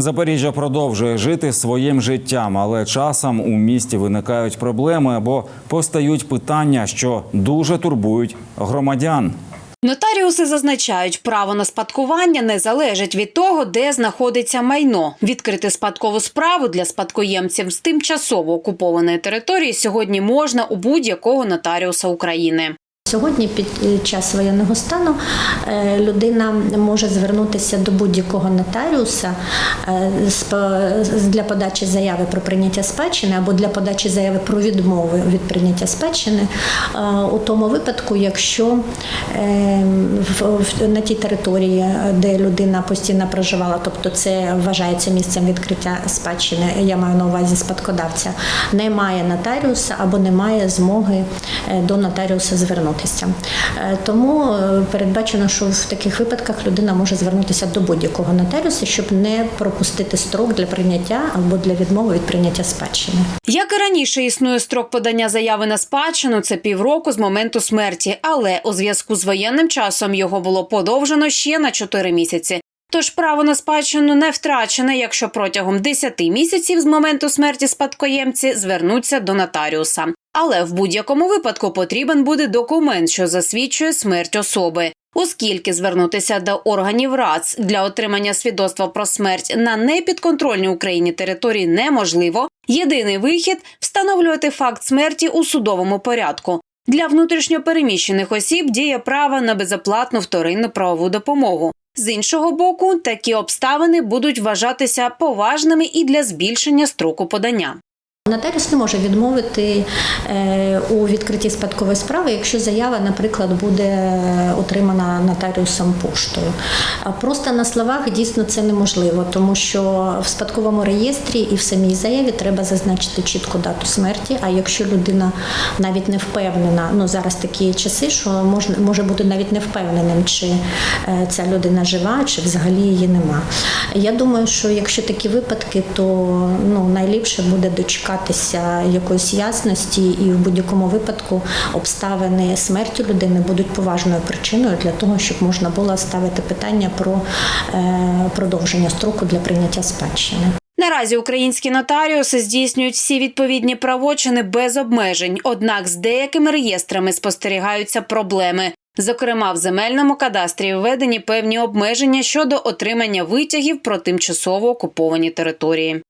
Запоріжжя продовжує жити своїм життям, але часом у місті виникають проблеми або постають питання, що дуже турбують громадян. Нотаріуси зазначають, право на спадкування не залежить від того, де знаходиться майно. Відкрити спадкову справу для спадкоємців з тимчасово окупованої території сьогодні можна у будь-якого нотаріуса України. Сьогодні під е, час воєнного стану е, людина може звернутися до будь-якого нотаріуса е, для подачі заяви про прийняття спадщини або для подачі заяви про відмову від прийняття спадщини у тому випадку, якщо на тій території, де людина постійно проживала, тобто це вважається місцем відкриття спадщини, я маю на увазі спадкодавця, немає нотаріуса або немає змоги до нотаріуса звернутися. Е, Тому е, передбачено, що в таких випадках людина може звернутися до будь-якого нотаріуса, щоб не пропустити строк для прийняття або для відмови від прийняття спадщини. Як і раніше існує строк подання заяви на спадщину, це півроку з моменту смерті, але у зв'язку з воєнним часом його було подовжено ще на 4 місяці. Тож право на спадщину не втрачене, якщо протягом 10 місяців з моменту смерті спадкоємці звернуться до нотаріуса. Але в будь-якому випадку потрібен буде документ, що засвідчує смерть особи. Оскільки звернутися до органів РАЦ для отримання свідоцтва про смерть на непідконтрольній Україні території неможливо, єдиний вихід встановлювати факт смерті у судовому порядку. Для внутрішньопереміщених осіб діє право на безоплатну вторинну правову допомогу. З іншого боку, такі обставини будуть вважатися поважними і для збільшення строку подання. Нотаріус не може відмовити е, у відкритті спадкової справи, якщо заява, наприклад, буде отримана нотаріусом поштою. Просто на словах дійсно це неможливо, тому що в спадковому реєстрі і в самій заяві треба зазначити чітку дату смерті. А якщо людина навіть не впевнена, ну зараз такі часи, що можна може бути навіть не впевненим, чи е, ця людина жива, чи взагалі її нема. Я думаю, що якщо такі випадки, то ну найліпше буде дочекатися якоїсь ясності, і в будь-якому випадку обставини смерті людини будуть поважною причиною для того, щоб можна було ставити питання про е, продовження строку для прийняття спадщини. Наразі українські нотаріуси здійснюють всі відповідні правочини без обмежень. Однак з деякими реєстрами спостерігаються проблеми. Зокрема, в земельному кадастрі введені певні обмеження щодо отримання витягів про тимчасово окуповані території.